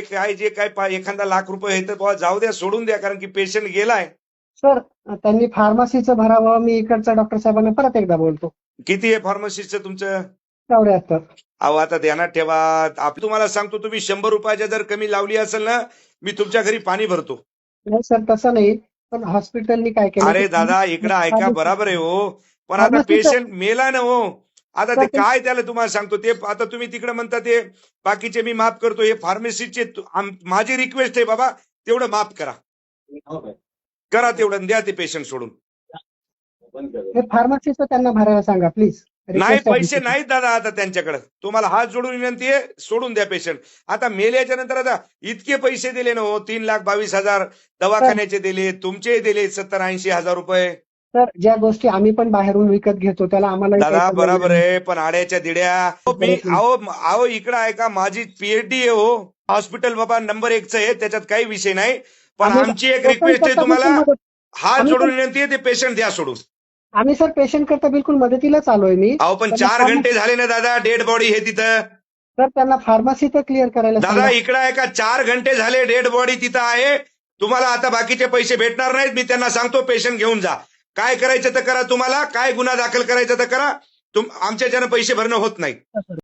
तेवढे काय जे काय एखादा लाख रुपये आहे तर जाऊ द्या सोडून द्या कारण की पेशंट गेलाय. सर त्यांनी फार्मसीचं भरावं मी इकडच्या डॉक्टर साहेबांना परत एकदा बोलतो. किती आहे फार्मसीचं तुमचं? चौऱ्याहत्तर. अहो आता ध्यानात ठेवा. आप तुम्हाला सांगतो तुम्ही शंभर रुपयाच्या जर कमी लावली असेल ना मी तुमच्या घरी पाणी भरतो. नाही सर तसं नाही पण हॉस्पिटलनी काय केलं अरे दादा इकडं ऐका बराबर आहे हो. पण आता पेशंट मेला ना हो. आता ते काय त्याला तुम्हाला सांगतो ते आता तुम्ही तिकडे म्हणता ते बाकीचे मी माफ करतो हे फार्मसीचे माझी रिक्वेस्ट आहे बाबा तेवढं माफ करा. करा तेवढं द्या ते पेशंट सोडून. हे फार्मसीचं त्यांना भरायला सांगा प्लीज नाही पैसे नाहीत दादा आता त्यांच्याकडे. तुम्हाला हात जोडून विनंती आहे सोडून द्या पेशंट आता मेल्याच्या नंतर आता इतके पैसे दिले ना हो तीन लाख बावीस हजार दवाखान्याचे दिले तुमचे दिले सत्तर ऐंशी हजार रुपये. सर ज्या गोष्टी आम्ही पण बाहेरून विकत घेतो त्याला आम्हाला दादा बरोबर आहे पण आड्याच्या दिड्या. हो, मी अहो इकडं ऐका माझी पीएचडी आहे हो. हॉस्पिटल बाबा नंबर एकच आहे त्याच्यात काही विषय नाही. पण आमची एक रिक्वेस्ट आहे तुम्हाला. हात जोडून विनंती आहे ते पेशंट द्या सोडून. आम्ही सर पेशंट करता बिलकुल मदतीलाच आलोय मी. अहो पण चार घंटे झाले ना दादा डेड बॉडी हे तिथं. सर त्यांना फार्मसी तर क्लिअर करायला दादा इकडं आहे का चार घंटे झाले डेड बॉडी तिथं आहे. तुम्हाला आता बाकीचे पैसे भेटणार नाहीत मी त्यांना सांगतो पेशंट घेऊन जा. काय करायचं तर करा तुम्हाला काय गुन्हा दाखल करायचा तर करा. तुम आमच्याच्यानं पैसे भरणं होत नाही.